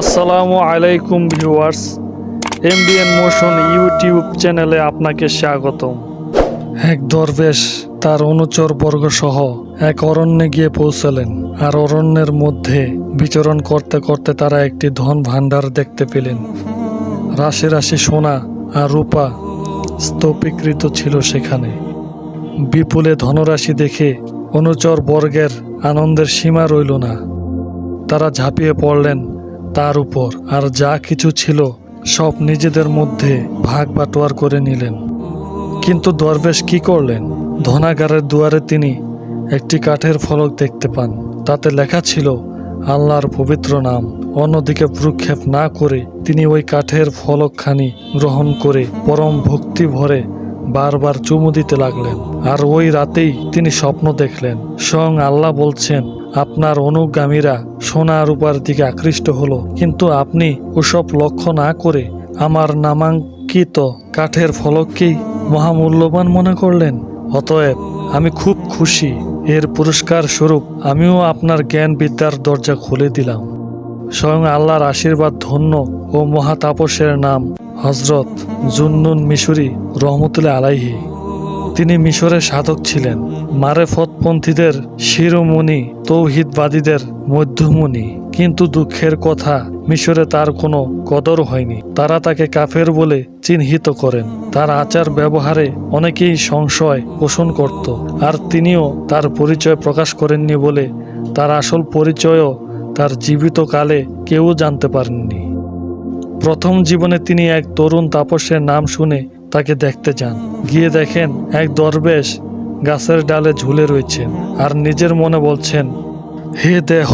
আসসালামু আলাইকুম viewers, MBN motion YouTube চ্যানেলে আপনাকে স্বাগতম। এক দরবেশ তার অনুচর বর্গ সহ এক অরণ্যে গিয়ে পৌঁছালেন আর অরণ্যের মধ্যে বিচরণ করতে করতে তারা একটি ধন ভাণ্ডার দেখতে পেলেন। রাশি রাশি সোনা আর রূপা স্তূপীকৃত ছিল সেখানে। বিপুলে ধনরাশি দেখে অনুচর বর্গের আনন্দের সীমা রইল না। তারা ঝাঁপিয়ে পড়লেন তার উপর আর যা কিছু ছিল সব নিজেদের মধ্যে ভাগ বাটোয়ার করে নিলেন। কিন্তু দরবেশ কি করলেন? ধনাগারের দুয়ারে তিনি একটি কাঠের ফলক দেখতে পান। তাতে লেখা ছিল, আল্লাহর পবিত্র নাম। অন্যদিকে ভ্রুক্ষেপ না করে তিনি ওই কাঠের ফলকখানি গ্রহণ করে পরম ভক্তি ভরে বারবার চুমু দিতে লাগলেন। আর ওই রাতেই তিনি স্বপ্ন দেখলেন। স্বয়ং আল্লাহ বলছেন আপনার অনুগামীরা সোনা রূপার দিকে আকৃষ্ট হলো। কিন্তু আপনি ওসব লক্ষ্য না করে আমার নামাঙ্কিত কাঠের ফলককেই মহামূল্যবান মনে করলেন? অতএব আমি খুব খুশি। এর পুরস্কার স্বরূপ আমিও আপনার জ্ঞান বিদ্যার দরজা খুলে দিলাম। স্বয়ং আল্লাহর আশীর্বাদ ধন্য ও মহাতাপসের নাম হজরত জুন্নুন মিশরি রহমতুল্লাহ আলাইহি। তিনি মিশরের সাধক ছিলেন। মারেফতপন্থীদের শিরোমণি, তৌহিদবাদীদের মধ্যমণি। কিন্তু দুঃখের কথা, মিশরে তার কোনো কদর হয়নি। তারা তাকে কাফের বলে চিহ্নিত করেন। তার আচার ব্যবহারে অনেকেই সংশয় পোষণ করত। আর তিনিও তার পরিচয় প্রকাশ করেননি বলে তার আসল পরিচয়ও তার জীবিত কালে কেউ জানতে পারেননি। প্রথম জীবনে তিনি এক তরুণ তাপসের নাম শুনে তাকে দেখতে যান গিয়ে দেখেন এক দরবেশ গাছের ডালে ঝুলে রয়েছেন আর নিজের মনে বলছেন, হে দেহ,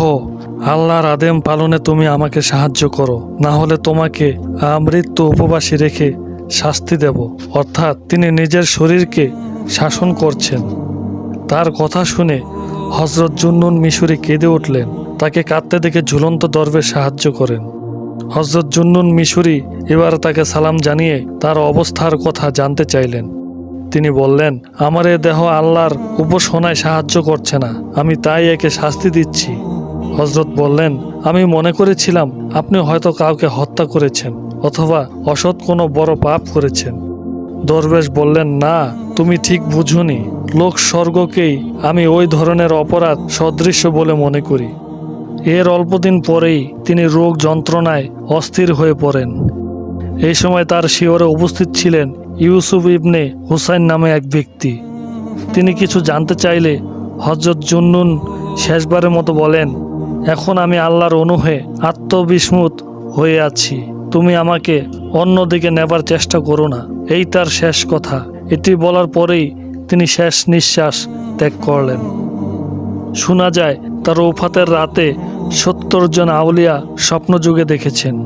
আল্লাহর আদেম পালনে তুমি আমাকে সাহায্য করো। না হলে তোমাকে আমৃত্যু উপবাসী রেখে শাস্তি দেব। অর্থাৎ তিনি নিজের শরীরকে শাসন করছেন। তার কথা শুনে হজরত জুন্নুন মিশরি কেঁদে উঠলেন। তাকে কাঁদতে দেখে ঝুলন্ত দরবে সাহায্য করেন। হজরত জুন্নুন মিশরি এবার তাকে সালাম জানিয়ে তার অবস্থার কথা জানতে চাইলেন। তিনি বললেন, আমার এ দেহ আল্লাহর উপাসনায় সাহায্য করছে না, আমি তাই একে শাস্তি দিচ্ছি। হজরত বললেন, আমি মনে করেছিলাম আপনি হয়তো কাউকে হত্যা করেছেন অথবা অসৎ কোনো বড় পাপ করেছেন। দরবেশ বললেন, না, তুমি ঠিক বুঝুনি। লোক স্বর্গকেই আমি ওই ধরনের অপরাধ সদৃশ্য বলে মনে করি। এর অল্পদিন পরেই তিনি রোগ যন্ত্রণায় অস্থির হয়ে পড়েন। এই সময় তার শিওরে উপস্থিত ছিলেন ইউসুফ ইবনে হুসাইন নামে এক ব্যক্তি। তিনি কিছু জানতে চাইলে হজরত জুন্নুন শেষবারের মতো বলেন, এখন আমি আল্লাহর অনুহে আত্মবিস্মুত হয়ে আছি। তুমি আমাকে অন্যদিকে নেবার চেষ্টা করো না। এই তার শেষ কথা। এটি বলার পরেই তিনি শেষ নিঃশ্বাস ত্যাগ করলেন। শোনা যায়, তার ওফাতের রাতে সত্তর জন আউলিয়া স্বপ্নযুগে দেখেছেন।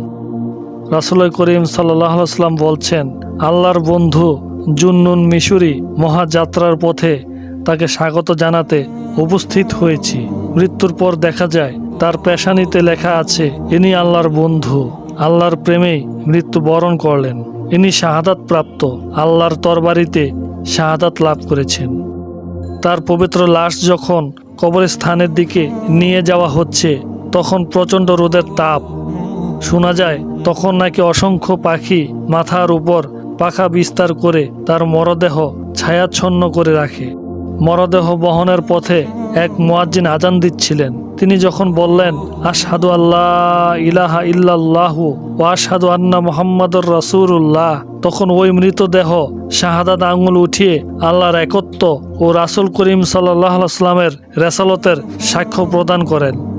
রাসুল করিম সাল্লাম বলছেন, আল্লাহর বন্ধু জুন্নুন মিশরি মহাযাত্রার পথে তাকে স্বাগত জানাতে উপস্থিত হয়েছি। মৃত্যুর পর দেখা যায়, তার পেশানিতে লেখা আছে, ইনি আল্লাহর বন্ধু, আল্লাহর প্রেমেই মৃত্যু বরণ করলেন। ইনি শাহাদাত প্রাপ্ত, আল্লাহর তরবারিতে শাহাদাত লাভ করেছেন। তার পবিত্র লাশ যখন কবরস্থানের দিকে নিয়ে যাওয়া হচ্ছে তখন প্রচণ্ড রোদের তাপ। শোনা যায়, তখন নাকি অসংখ্য পাখি মাথার উপর পাখা বিস্তার করে তার মরদেহ ছায়াচ্ছন্ন করে রাখে। মরদেহ বহনের পথে এক মোয়াজ্জিন আজান দিচ্ছিলেন। তিনি যখন বললেন, আশহাদু আল্লাহ ইলাহা ইল্লাল্লাহু ও আশহাদু আন্না মোহাম্মদুর রাসূলুল্লাহ, তখন ওই মৃতদেহ শাহাদাত আঙুল উঠিয়ে আল্লাহর একত্ব ও রাসূল করিম সাল্লাহ সাল্লামের রেসালতের সাক্ষ্য প্রদান করেন।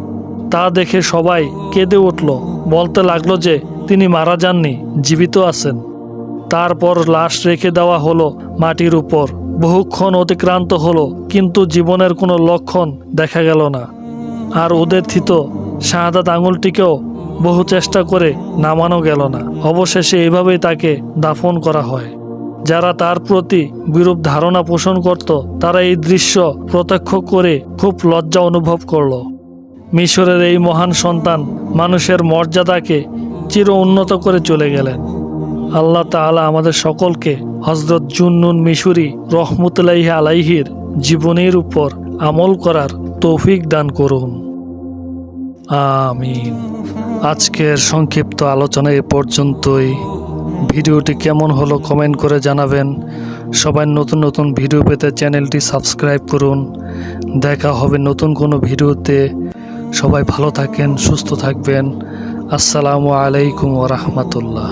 তা দেখে সবাই কেঁদে উঠল। বলতে লাগল যে, তিনি মারা যাননি, জীবিত আছেন। তারপর লাশ রেখে দেওয়া হলো মাটির উপর। বহুক্ষণ অতিক্রান্ত হলো, কিন্তু জীবনের কোনো লক্ষণ দেখা গেল না। আর ওদের থিত শাহাদাত আঙুলটিকেও বহু চেষ্টা করে নামানো গেল না। অবশেষে এভাবেই তাকে দাফন করা হয়। যারা তার প্রতি বিরূপ ধারণা পোষণ করত, তারা এই দৃশ্য প্রত্যক্ষ করে খুব লজ্জা অনুভব করল। মিশরের এই মহান সন্তান মানুষের মর্যাদাকে চির উন্নত করে চলে গেলেন। আল্লাহ তাআলা আমাদের সকলকে হজরত জুন্নুন মিশরি রহমতুল্লাহ আলাইহির জীবনের উপর আমল করার তৌফিক দান করুন। আমিন। আজকের সংক্ষিপ্ত আলোচনা এ পর্যন্তই। ভিডিওটি কেমন হলো কমেন্ট করে জানাবেন। সবাই নতুন নতুন ভিডিও পেতে চ্যানেলটি সাবস্ক্রাইব করুন। দেখা হবে নতুন কোনো ভিডিওতে। সবাই ভালো থাকেন সুস্থ থাকবেন। আসসালামু আলাইকুম ওরহমতুল্লাহ